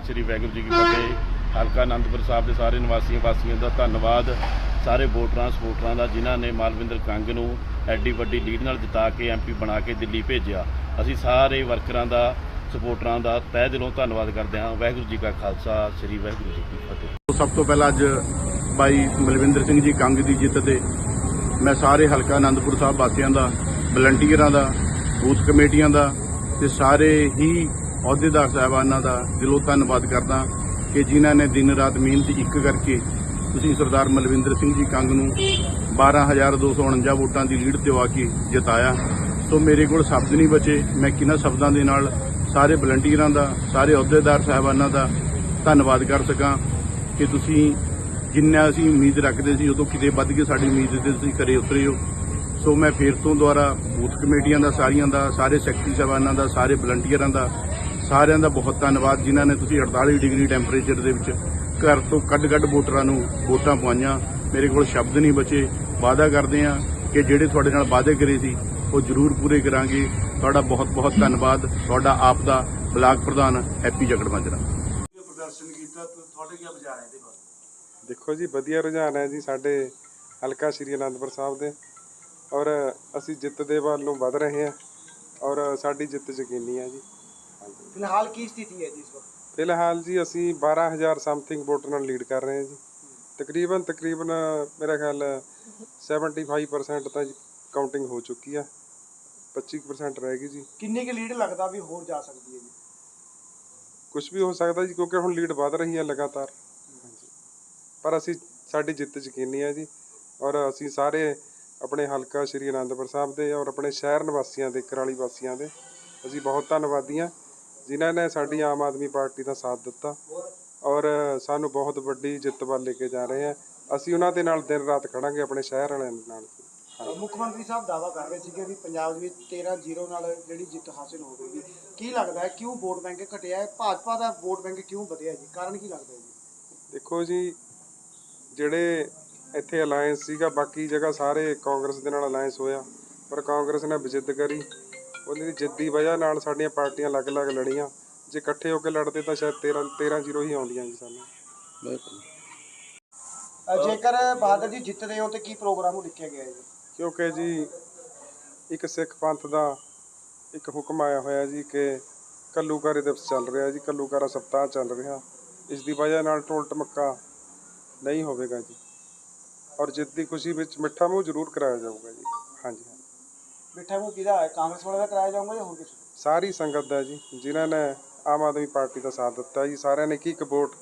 ਖਾਲਸਾ ਸ੍ਰੀ ਵਾਹਿਗੁਰੂ ਜੀ ਕੀ ਫਤਿਹ। ਹਲਕਾ ਅਨੰਦਪੁਰ ਸਾਹਿਬ ਦੇ ਸਾਰੇ ਨਿਵਾਸੀਆਂ ਵਾਸੀਆਂ ਦਾ ਧੰਨਵਾਦ। ਸਾਰੇ ਵੋਟਰਾਂ ਸਪੋਰਟਰਾਂ ਦਾ ਜਿਨ੍ਹਾਂ ਨੇ ਮਾਲਵਿੰਦਰ ਕੰਗ ਨੂੰ ਐਡੀ ਵੱਡੀ ਲੀਡ ਨਾਲ ਜਿਤਾ ਕੇ ਐਮਪੀ ਬਣਾ ਕੇ ਦਿੱਲੀ ਭੇਜਿਆ। ਅਸੀਂ ਸਾਰੇ ਵਰਕਰਾਂ ਦਾ, ਸਪੋਰਟਰਾਂ ਦਾ ਤਹਿ ਦਿਲੋਂ ਧੰਨਵਾਦ ਕਰਦੇ ਹਾਂ। ਵਾਹਿਗੁਰੂ ਜੀ ਕਾ ਖਾਲਸਾ, ਸ੍ਰੀ ਵਾਹਿਗੁਰੂ ਜੀ ਕੀ ਫਤਿਹ। ਸਭ ਤੋਂ ਪਹਿਲਾਂ ਅੱਜ ਬਾਈ ਮਲਵਿੰਦਰ ਸਿੰਘ ਜੀ ਕੰਗ ਦੀ ਜਿੱਤ ਤੇ ਮੈਂ ਸਾਰੇ ਹਲਕਾ ਆਨੰਦਪੁਰ ਸਾਹਿਬ ਵਾਸੀਆਂ ਦਾ, ਵਲੰਟੀਅਰਾਂ ਦਾ, ਬੂਥ ਕਮੇਟੀਆਂ ਦਾ ਤੇ ਸਾਰੇ ਹੀ ਅਹੁਦੇਦਾਰ ਸਾਹਿਬਾਨਾਂ ਦਾ ਦਿਲੋਂ ਧੰਨਵਾਦ ਕਰਦਾ ਕਿ ਜਿਨ੍ਹਾਂ ਨੇ ਦਿਨ ਰਾਤ ਮਿਹਨਤ ਇੱਕ ਕਰਕੇ ਤੁਸੀਂ ਸਰਦਾਰ ਮਲਵਿੰਦਰ ਸਿੰਘ ਜੀ ਕੰਗ ਨੂੰ 12249 ਵੋਟਾਂ ਦੀ ਲੀਡ ਦਿਵਾ ਕੇ ਜਿਤਾਇਆ। ਸੋ ਮੇਰੇ ਕੋਲ ਸ਼ਬਦ ਨਹੀਂ ਬਚੇ। ਮੈਂ ਕਿਹਨਾਂ ਸ਼ਬਦਾਂ ਦੇ ਨਾਲ ਸਾਰੇ ਵਲੰਟੀਅਰਾਂ ਦਾ, ਸਾਰੇ ਅਹੁਦੇਦਾਰ ਸਾਹਿਬਾਨਾਂ ਦਾ ਧੰਨਵਾਦ ਕਰ ਸਕਾਂ ਕਿ ਤੁਸੀਂ ਜਿੰਨਾ ਅਸੀਂ ਉਮੀਦ ਰੱਖਦੇ ਸੀ, ਉਦੋਂ ਕਿਤੇ ਵੱਧ ਕੇ ਸਾਡੀ ਉਮੀਦ ਤੇ ਤੁਸੀਂ ਕਰੇ ਉਤਰੇ ਹੋ। ਸੋ ਮੈਂ ਫੇਰ ਤੋਂ ਦੁਆਰਾ ਬੂਥ ਕਮੇਟੀਆਂ ਦਾ, ਸਾਰੀਆਂ ਦਾ, ਸਾਰੇ ਸੈਕਟਰੀ ਸਾਹਿਬਾਨਾਂ ਦਾ, ਸਾਰੇ ਵਲੰਟੀਅਰਾਂ ਦਾ ਸਾਰਿਆਂ ਦਾ ਬਹੁਤ ਧੰਨਵਾਦ ਜਿਨ੍ਹਾਂ ਨੇ ਤੁਸੀਂ 48 ਡਿਗਰੀ ਟੈਂਪਰੇਚਰ ਦੇ ਵਿੱਚ ਘਰ ਤੋਂ ਕੱਢ-ਕੱਢ ਵੋਟਰਾਂ ਨੂੰ ਵੋਟਾਂ ਪਵਾਈਆਂ। ਮੇਰੇ ਕੋਲ ਸ਼ਬਦ ਨਹੀਂ ਬਚੇ। ਵਾਅਦਾ ਕਰਦੇ ਹਾਂ ਕਿ ਜਿਹੜੇ ਤੁਹਾਡੇ ਨਾਲ ਵਾਅਦੇ ਕਰੇ ਸੀ ਉਹ ਜ਼ਰੂਰ ਪੂਰੇ ਕਰਾਂਗੇ। ਤੁਹਾਡਾ ਬਹੁਤ-ਬਹੁਤ ਧੰਨਵਾਦ। ਤੁਹਾਡਾ ਆਪ ਦਾ ਬਲਾਕ ਪ੍ਰਧਾਨ ਹੈਪੀ ਜਗੜ ਮਾਜਰਾ। ਪ੍ਰਦਰਸ਼ਨ ਕੀਤਾ ਤੁਹਾਡੇ ਕੀ ਵਿਚਾਰ ਹੈ ਇਹਦੇ ਬਾਰੇ ਦੇਖੋ ਜੀ ਵਧੀਆ ਰੁਝਾਨ ਹੈ ਜੀ ਸਾਡੇ ਹਲਕਾ ਸ਼੍ਰੀ ਅਨੰਦਪੁਰ ਸਾਹਿਬ ਦੇ। ਔਰ ਅਸੀਂ ਜਿੱਤ ਦੇ ਵੱਲ ਨੂੰ ਵਧ ਰਹੇ ਹਾਂ। ਔਰ ਸਾਡੀ ਜਿੱਤ ਯਕੀਨੀ ਹੈ ਜੀ। ਫਿਲਹਾਲ ਕੀ ਸਥਿਤੀ ਹੈ ਜੀ ਇਸ ਵਕਤ? ਫਿਲਹਾਲ ਜੀ ਅਸੀਂ 12000 ਸਮਥਿੰਗ ਵੋਟਰ ਨਾਲ ਲੀਡ ਕਰ ਰਹੇ ਹਾਂ ਜੀ। ਤਕਰੀਬਨ ਤਕਰੀਬਨ ਮੇਰਾ ਖਿਆਲ 75% ਤਾਂ ਕਾਊਂਟਿੰਗ ਹੋ ਚੁੱਕੀ ਆ। 25% ਰਹਿ ਗਈ ਜੀ। ਕਿੰਨੀ ਕੁ ਲੀਡ ਲੱਗਦਾ ਵੀ ਹੋਰ ਜਾ ਸਕਦੀ ਹੈ ਜੀ? ਕੁਝ ਵੀ ਹੋ ਸਕਦਾ ਜੀ ਕਿਉਂਕਿ ਹੁਣ ਲੀਡ ਵਧ ਰਹੀ ਹੈ ਲਗਾਤਾਰ। ਹਾਂਜੀ। ਪਰ ਅਸੀਂ ਸਾਡੀ ਜਿੱਤ ਯਕੀਨੀ ਹੈ ਜੀ। ਔਰ ਅਸੀਂ ਸਾਰੇ ਆਪਣੇ ਹਲਕਾ ਸ਼੍ਰੀ ਅਨੰਦਪੁਰ ਸਾਹਿਬ ਦੇ ਔਰ ਆਪਣੇ ਸ਼ਹਿਰ ਨਿਵਾਸੀਆਂ ਦੇ ਕਰਾਲੀ ਵਾਸੀਆਂ ਦੇ ਅਸੀਂ ਬਹੁਤ ਧੰਨਵਾਦੀ ਹਾਂ। ਜਿਨ੍ਹਾਂ ਨੇ ਸਾਡੀ ਆਮ ਆਦਮੀ ਪਾਰਟੀ ਦਾ ਸਾਥ ਦਿੱਤਾ ਔਰ ਸਾਨੂੰ ਬਹੁਤ ਵੱਡੀ ਜਿੱਤ ਵੱਲ ਲੈ ਕੇ ਜਾ ਰਹੇ ਆ। ਅਸੀਂ ਉਹਨਾਂ ਦੇ ਨਾਲ ਦਿਨ ਰਾਤ ਖੜਾਂਗੇ ਆਪਣੇ ਸ਼ਹਿਰ ਵਾਲਿਆਂ ਦੇ ਨਾਲ। ਮੁੱਖ ਮੰਤਰੀ ਸਾਹਿਬ ਦਾਅਵਾ ਕਰ ਰਹੇ ਸੀਗੇ ਵੀ ਪੰਜਾਬ ਦੇ ਵਿੱਚ 13-0 ਨਾਲ ਜਿਹੜੀ ਜਿੱਤ ਹਾਸਿਲ ਹੋਵੇਗੀ ਕੀ ਲੱਗਦਾ ਹੈ ਕਿਉਂ ਵੋਟ ਬੈਂਕ ਘਟਿਆ ਹੈ? ਭਾਜਪਾ ਦਾ ਵੋਟ ਬੈਂਕ ਕਿਉਂ ਵਧਿਆ ਜੀ? ਕਾਰਨ ਕੀ ਲੱਗਦਾ ਹੈ ਜੀ? ਦੇਖੋ ਜੀ ਜਿਹੜੇ ਇੱਥੇ ਅਲਾਈਅੰਸ ਸੀਗਾ ਬਾਕੀ ਜਗ੍ਹਾ ਸਾਰੇ ਕਾਂਗਰਸ ਦੇ ਨਾਲ ਅਲਾਈਅੰਸ ਹੋਇਆ ਪਰ ਕਾਂਗਰਸ ਨੇ ਵਿਜਿੱਤ ਕਰੀ। ਉਹਦੀ ਦੀ ਜਿੱਤ ਦੀ ਵਜ੍ਹਾ ਨਾਲ ਸਾਡੀਆਂ ਪਾਰਟੀਆਂ ਅਲੱਗ-ਅਲੱਗ ਲੜੀਆਂ। ਜੇ ਇਕੱਠੇ ਹੋ ਕੇ ਲੜਦੇ ਤਾਂ ਸ਼ਾਇਦ 13 13-0 ਹੀ ਆਉਂਦੀਆਂ ਜੀ ਸਾਨੂੰ। ਅ, ਜੇਕਰ ਬਹਾਦਰ ਜੀ ਜਿੱਤਦੇ ਹੋ ਤੇ ਕੀ ਪ੍ਰੋਗਰਾਮ ਉਹ ਲਿਖਿਆ ਗਿਆ ਹੈ ਜੀ? ਕਿਉਂਕਿ ਜੀ ਇੱਕ ਸਿੱਖ ਪੰਥ ਦਾ ਇੱਕ ਹੁਕਮ ਆਇਆ ਹੋਇਆ ਜੀ ਕਿ ਕੱਲੂਕਾਰੇ ਦਿਵਸ ਚੱਲ ਰਿਹਾ ਜੀ ਕੱਲੂਕਾਰਾ ਸਪਤਾਹ ਚੱਲ ਰਿਹਾ। ਇਸ ਦੀ ਵਜ੍ਹਾ ਨਾਲ ਢੋਲ ਟਮੱਕਾ ਨਹੀਂ ਹੋਵੇਗਾ ਜੀ। ਔਰ ਜਿੱਤ ਦੀ ਖੁਸ਼ੀ ਵਿੱਚ ਮਿੱਠਾ ਮੂੰਹ ਜ਼ਰੂਰ ਕਰਾਇਆ ਜਾਊਗਾ ਜੀ। ਹਾਂਜੀ ਹਾਂਜੀ। ਮਿੱਠਾ ਮੂੰਹ ਕਿਹਦਾ ਹੈ? ਕਾਂਗਰਸ ਵਾਲੇ ਦਾ ਕਰਾਇਆ ਜਾਊਗਾ ਜਾਂ ਹੋਰ ਕਿਸੇ ਦਾ? ਸਾਰੀ ਸੰਗਤ ਦਾ ਜੀ ਜਿਨ੍ਹਾਂ ਨੇ ਆਮ ਆਦਮੀ ਪਾਰਟੀ ਦਾ ਸਾਥ ਦਿੱਤਾ ਜੀ ਸਾਰਿਆਂ ਨੇ ਇੱਕ ਇੱਕ ਵੋਟ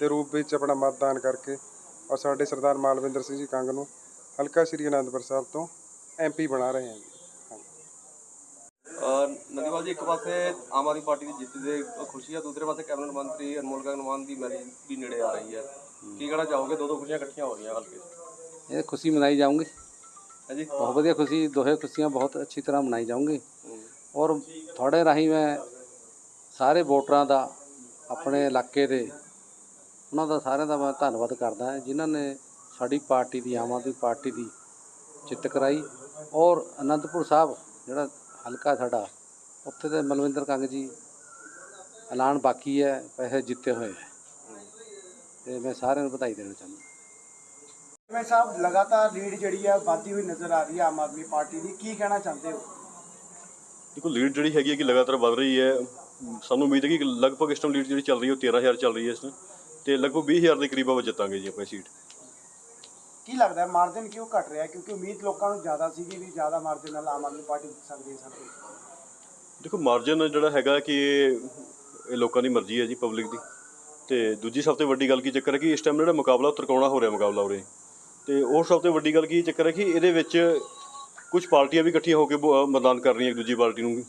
ਦੇ ਰੂਪ ਵਿੱਚ ਆਪਣਾ ਮਤਦਾਨ ਕਰਕੇ ਔਰ ਸਾਡੇ ਸਰਦਾਰ ਮਾਲਵਿੰਦਰ ਸਿੰਘ ਜੀ ਕੰਗ ਨੂੰ ਹਲਕਾ ਸ਼੍ਰੀ ਅਨੰਦਪੁਰ ਸਾਹਿਬ ਤੋਂ ਐਮਪੀ ਬਣਾ ਰਹੇ ਹਾਂ ਜੀ। ਅਹ ਨਦੀਵਾਲ ਜੀ ਇੱਕ ਪਾਸੇ ਆਮ ਆਦਮੀ ਪਾਰਟੀ ਦੀ ਜਿੱਤ ਦੇ ਖੁਸ਼ੀ ਹੈ ਦੂਸਰੇ ਪਾਸੇ ਕੈਬਨਿਟ ਮੰਤਰੀ ਅਨਮੋਲ ਗਗਨ ਮਾਨ ਦੀ ਮੈਰਿਜ ਵੀ ਨੇੜੇ ਆ ਰਹੀ ਹੈ। ਕੀ ਕਹਿਣਾ ਚਾਹੋਗੇ? ਦੋ ਦੋ ਖੁਸ਼ੀਆਂ ਇਕੱਠੀਆਂ ਹੋ ਰਹੀਆਂ ਹਲਕੇ 'ਚ। ਇਹ ਖੁਸ਼ੀ ਮਨਾਈ ਜਾਊਂਗੀ। ਹਾਂਜੀ। ਬਹੁਤ ਵਧੀਆ ਖੁਸ਼ੀ, ਦੋਹੇ ਖੁਸ਼ੀਆਂ ਬਹੁਤ ਅੱਛੀ ਤਰ੍ਹਾਂ ਮਨਾਈ ਜਾਊਂਗੀ। ਔਰ ਤੁਹਾਡੇ ਰਾਹੀਂ ਮੈਂ ਸਾਰੇ ਵੋਟਰਾਂ ਦਾ, ਆਪਣੇ ਇਲਾਕੇ ਦੇ, ਉਹਨਾਂ ਦਾ ਸਾਰਿਆਂ ਦਾ ਮੈਂ ਧੰਨਵਾਦ ਕਰਦਾ ਜਿਨ੍ਹਾਂ ਨੇ ਸਾਡੀ ਪਾਰਟੀ ਦੀ, ਆਮ ਆਦਮੀ ਪਾਰਟੀ ਦੀ ਜਿੱਤ ਕਰਾਈ। ਔਰ ਅਨੰਦਪੁਰ ਸਾਹਿਬ, ਜਿਹੜਾ ਹਲਕਾ ਸਾਡਾ, ਉੱਥੇ ਤੇ ਮਲਵਿੰਦਰ ਕੰਗ ਜੀ ਐਲਾਨ ਬਾਕੀ ਹੈ, ਪੈਸੇ ਜਿੱਤੇ ਹੋਏ ਹੈ। ਤੇ ਮੈਂ ਸਾਰਿਆਂ ਨੂੰ ਵਧਾਈ ਦੇਣਾ ਚਾਹੁੰਦਾ। ਮੈਂ ਸਾਹਿਬ ਲਗਾਤਾਰ ਲੀਡ ਜਿਹੜੀ ਹੈ ਵਧਦੀ ਹੋਈ ਨਜ਼ਰ ਆ ਰਹੀ ਹੈ ਆਮ ਆਦਮੀ ਪਾਰਟੀ ਦੀ। ਕੀ ਕਹਿਣਾ ਚਾਹੁੰਦੇ ਹੋ? ਦੇਖੋ ਲੀਡ ਜਿਹੜੀ ਹੈਗੀ ਹੈ ਕਿ ਲਗਾਤਾਰ ਵਧ ਰਹੀ ਹੈ। ਸਾਨੂੰ ਉਮੀਦ ਹੈ ਕਿ ਲਗਭਗ ਇਸ ਟਾਈਮ ਲੀਡ ਜਿਹੜੀ ਚੱਲ ਰਹੀ ਹੈ ਉਹ 13000 ਚੱਲ ਰਹੀ ਹੈ ਇਸ ਟਾਈਮ ਤੇ ਲਗਭਗ 20000 ਦੇ ਕਰੀਬ ਆਪਾਂ ਜਿੱਤਾਂਗੇ ਜੀ ਆਪਣੀ ਸੀਟ। ਕੀ ਲੱਗਦਾ ਹੈ ਮਾਰਜਨ ਕਿਉਂ ਘਟ ਰਿਹਾ? ਕਿਉਂਕਿ ਉਮੀਦ ਲੋਕਾਂ ਨੂੰ ਜ਼ਿਆਦਾ ਸੀਗੀ ਵੀ ਜ਼ਿਆਦਾ ਮਾਰਜਨ ਨਾਲ ਆਮ ਆਦਮੀ ਪਾਰਟੀ ਜਿੱਤ ਸਕਦੀ ਹੈ ਸਾਡੇ ਦੇਖੋ ਮਾਰਜਨ ਜਿਹੜਾ ਹੈਗਾ ਕਿ ਇਹ ਲੋਕਾਂ ਦੀ ਮਰਜ਼ੀ ਹੈ ਜੀ ਪਬਲਿਕ ਦੀ। ਤੇ ਦੂਜੀ ਸਭ ਤੋਂ ਵੱਡੀ ਗੱਲ ਕੀ ਚੱਕਰ ਹੈ ਕਿ ਇਸ ਟਾਈਮ ਜਿਹੜਾ ਮੁਕਾਬਲਾ ਤਰਕਾਉਣਾ ਹੋ ਰਿਹਾ ਮੁਕਾਬਲਾ ਉਰੇ। ਤੇ ਉਹ ਸਭ ਤੋਂ ਵੱਡੀ ਗੱਲ ਕੀ ਚੱਕਰ ਹੈ ਕਿ ਇਹਦੇ ਵਿੱਚ ਕੁਝ ਪਾਰਟੀਆਂ ਵੀ ਇਕੱਠੀਆਂ ਹੋ ਕੇ ਵੋ- ਮਤਦਾਨ ਕਰ ਰਹੀਆਂ ਇੱਕ ਦੂਜੀ ਪਾਰਟੀ ਨੂੰ